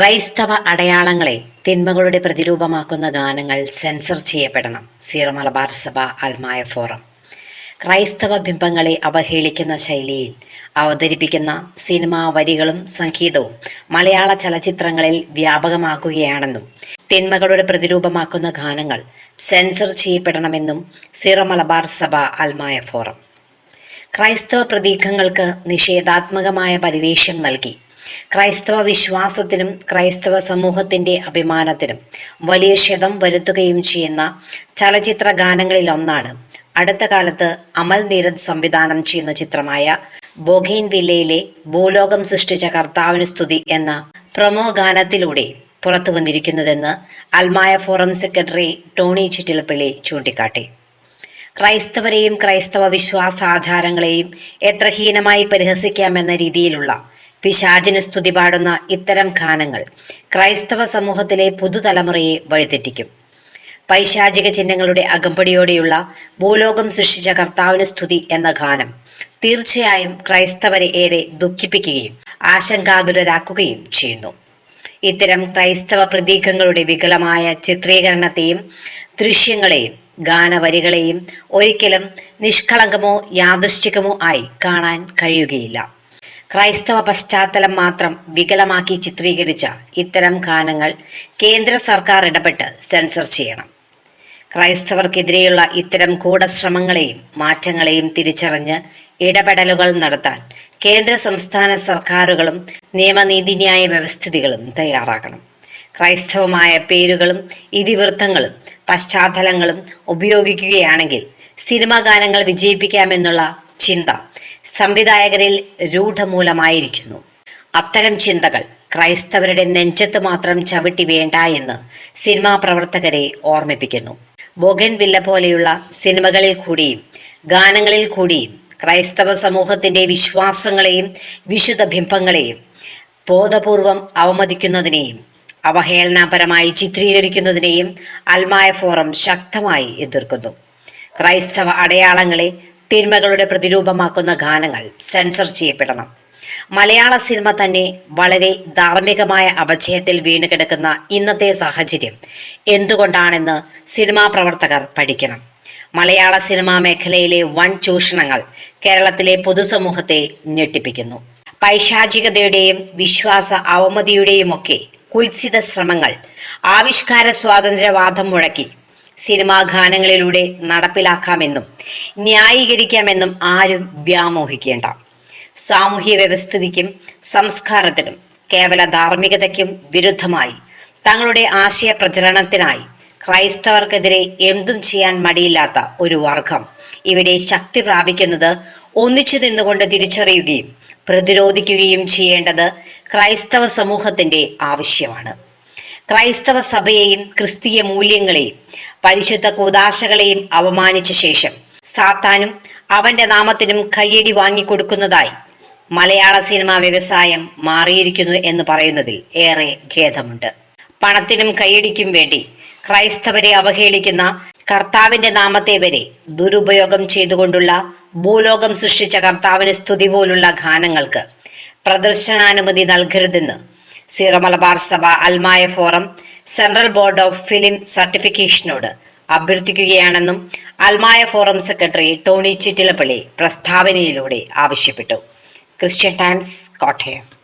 ക്രൈസ്തവ അടയാളങ്ങളെ തിന്മകളുടെ പ്രതിരൂപമാക്കുന്ന ഗാനങ്ങൾ സെൻസർ ചെയ്യപ്പെടണം. സീറോ മലബാർ സഭ അൽമായ ഫോറം. ക്രൈസ്തവ ബിംബങ്ങളെ അവഹേളിക്കുന്ന ശൈലിയിൽ അവതരിപ്പിക്കുന്ന സിനിമാ വരികളും സംഗീതവും മലയാള ചലച്ചിത്രങ്ങളിൽ വ്യാപകമാക്കുകയാണെന്നും തിന്മകളുടെ പ്രതിരൂപമാക്കുന്ന ഗാനങ്ങൾ സെൻസർ ചെയ്യപ്പെടണമെന്നും സീറോ മലബാർ സഭ അൽമായ ഫോറം. ക്രൈസ്തവ പ്രതീകങ്ങൾക്ക് നിഷേധാത്മകമായ പരിവേഷം നൽകി ക്രൈസ്തവ വിശ്വാസത്തിനും ക്രൈസ്തവ സമൂഹത്തിന്റെ അഭിമാനത്തിനും വലിയ ക്ഷതം വരുത്തുകയും ചെയ്യുന്ന ചലച്ചിത്ര ഗാനങ്ങളിൽ ഒന്നാണ് അടുത്ത കാലത്ത് അമൽ നീരദ് സംവിധാനം ചെയ്യുന്ന ചിത്രമായ ബോഗീൻ വില്ലയിലെ ഭൂലോകം സൃഷ്ടിച്ച കർത്താവിന് സ്തുതി എന്ന പ്രൊമോ ഗാനത്തിലൂടെ പുറത്തു വന്നിരിക്കുന്നതെന്ന് അൽമായ ഫോറം സെക്രട്ടറി ടോണി ചിറ്റിലപ്പള്ളി ചൂണ്ടിക്കാട്ടി. ക്രൈസ്തവരെയും ക്രൈസ്തവ വിശ്വാസാചാരങ്ങളെയും എത്ര ഹീനമായി പരിഹസിക്കാമെന്ന രീതിയിലുള്ള പിശാചിന് സ്തുതി പാടുന്ന ഇത്തരം ഗാനങ്ങൾ ക്രൈസ്തവ സമൂഹത്തിലെ പുതുതലമുറയെ വഴിതെറ്റിക്കും. പൈശാചിക ചിഹ്നങ്ങളുടെ അകമ്പടിയോടെയുള്ള ഭൂലോകം സൃഷ്ടിച്ച കർത്താവിന് സ്തുതി എന്ന ഗാനം തീർച്ചയായും ക്രൈസ്തവരെ ഏറെ ദുഃഖിപ്പിക്കുകയും ആശങ്കാകുലരാക്കുകയും ചെയ്യുന്നു. ഇത്തരം ക്രൈസ്തവ പ്രതീകങ്ങളുടെ വികലമായ ചിത്രീകരണത്തെയും ദൃശ്യങ്ങളെയും ഗാനവരികളെയും ഒരിക്കലും നിഷ്കളങ്കമോ യാദൃശ്ചികമോ ആയി കാണാൻ കഴിയുകയില്ല. ക്രൈസ്തവ പശ്ചാത്തലം മാത്രം വികലമാക്കി ചിത്രീകരിച്ച ഇത്തരം ഗാനങ്ങൾ കേന്ദ്ര സർക്കാർ ഇടപെട്ട് സെൻസർ ചെയ്യണം. ക്രൈസ്തവർക്കെതിരെയുള്ള ഇത്തരം കൂടശ്രമങ്ങളെയും മാറ്റങ്ങളെയും തിരിച്ചറിഞ്ഞ് ഇടപെടലുകൾ നടത്താൻ കേന്ദ്ര സംസ്ഥാന സർക്കാരുകളും നിയമനീതിന്യായ വ്യവസ്ഥിതികളും തയ്യാറാക്കണം ക്രൈസ്തവമായ പേരുകളും ഇതിവൃത്തങ്ങളും പശ്ചാത്തലങ്ങളും ഉപയോഗിക്കുകയാണെങ്കിൽ സിനിമാ ഗാനങ്ങൾ വിജയിപ്പിക്കാമെന്നുള്ള ചിന്ത സംവിധായകരിൽ രൂഢമൂലമായിരിക്കുന്നു. അത്തരം ചിന്തകൾ ക്രൈസ്തവരുടെ നെഞ്ചത്ത് മാത്രം ചവിട്ടി വേണ്ട എന്ന് സിനിമാ പ്രവർത്തകരെ ഓർമ്മിപ്പിക്കുന്നു. ബൊഗൻ വില്ല പോലെയുള്ള സിനിമകളിൽ കൂടിയും ഗാനങ്ങളിൽ കൂടിയും ക്രൈസ്തവ സമൂഹത്തിന്റെ വിശ്വാസങ്ങളെയും വിശുദ്ധ ബിംബങ്ങളെയും ബോധപൂർവം അവമതിക്കുന്നതിനെയും അവഹേളനപരമായി ചിത്രീകരിക്കുന്നതിനെയും അൽമായ ഫോറം ശക്തമായി എതിർക്കുന്നു. ക്രൈസ്തവ അടയാളങ്ങളെ തിന്മകളുടെ പ്രതിരൂപമാക്കുന്ന ഗാനങ്ങൾ സെൻസർ ചെയ്യപ്പെടണം. മലയാള സിനിമ തന്നെ വളരെ ധാർമ്മികമായ അപജയത്തിൽ വീണുകിടക്കുന്ന ഇന്നത്തെ സാഹചര്യം എന്തുകൊണ്ടാണെന്ന് സിനിമാ പ്രവർത്തകർ പഠിക്കണം. മലയാള സിനിമാ മേഖലയിലെ വൻ ചൂഷണങ്ങൾ കേരളത്തിലെ പൊതുസമൂഹത്തെ ഞെട്ടിപ്പിക്കുന്നു. പൈശാചികതയുടെയും വിശ്വാസ അവമതിയുടെയുമൊക്കെ കുൽസിത ശ്രമങ്ങൾ ആവിഷ്കാര സ്വാതന്ത്ര്യവാദം മുഴക്കി സിനിമാ ഗാനങ്ങളിലൂടെ നടപ്പിലാക്കാമെന്നും ന്യായീകരിക്കാമെന്നും ആരും വ്യാമോഹിക്കേണ്ട. സാമൂഹ്യ വ്യവസ്ഥിതിക്കും സംസ്കാരത്തിനും കേവല ധാർമ്മികതയ്ക്കും വിരുദ്ധമായി തങ്ങളുടെ ആശയ പ്രചരണത്തിനായി ക്രൈസ്തവർക്കെതിരെ എന്തും ചെയ്യാൻ മടിയില്ലാത്ത ഒരു വർഗം ഇവിടെ ശക്തി പ്രാപിക്കുന്നത് ഒന്നിച്ചു നിന്നുകൊണ്ട് തിരിച്ചറിയുകയും പ്രതിരോധിക്കുകയും ചെയ്യേണ്ടത് ക്രൈസ്തവ സമൂഹത്തിന്റെ ആവശ്യമാണ്. ക്രൈസ്തവ സഭയെയും ക്രിസ്തീയ മൂല്യങ്ങളെയും പരിശുദ്ധ കൂതാശകളെയും അവമാനിച്ച ശേഷം സാത്താനും അവന്റെ നാമത്തിനും കയ്യടി വാങ്ങിക്കൊടുക്കുന്നതായി മലയാള സിനിമാ വ്യവസായം മാറിയിരിക്കുന്നു എന്ന് പറയുന്നതിൽ ഏറെ ഖേദമുണ്ട്. പണത്തിനും കയ്യടിക്കും വേണ്ടി ക്രൈസ്തവരെ അവഹേളിക്കുന്ന കർത്താവിന്റെ നാമത്തെ വരെ ദുരുപയോഗം ചെയ്തുകൊണ്ടുള്ള ഭൂലോകം സൃഷ്ടിച്ച കർത്താവിന് സ്തുതി പോലുള്ള ഗാനങ്ങൾക്ക് പ്രദർശനാനുമതി നൽകരുതെന്ന് സീറോ മലബാർ സഭ അൽമായ forum central board of film സർട്ടിഫിക്കേഷനോട് അഭ്യർത്ഥിക്കുകയാണെന്നും അൽമായ ഫോറം സെക്രട്ടറി ടോണി ചിറ്റിലപ്പള്ളി പ്രസ്താവനയിലൂടെ ആവശ്യപ്പെട്ടു. Christian Times Kottayam.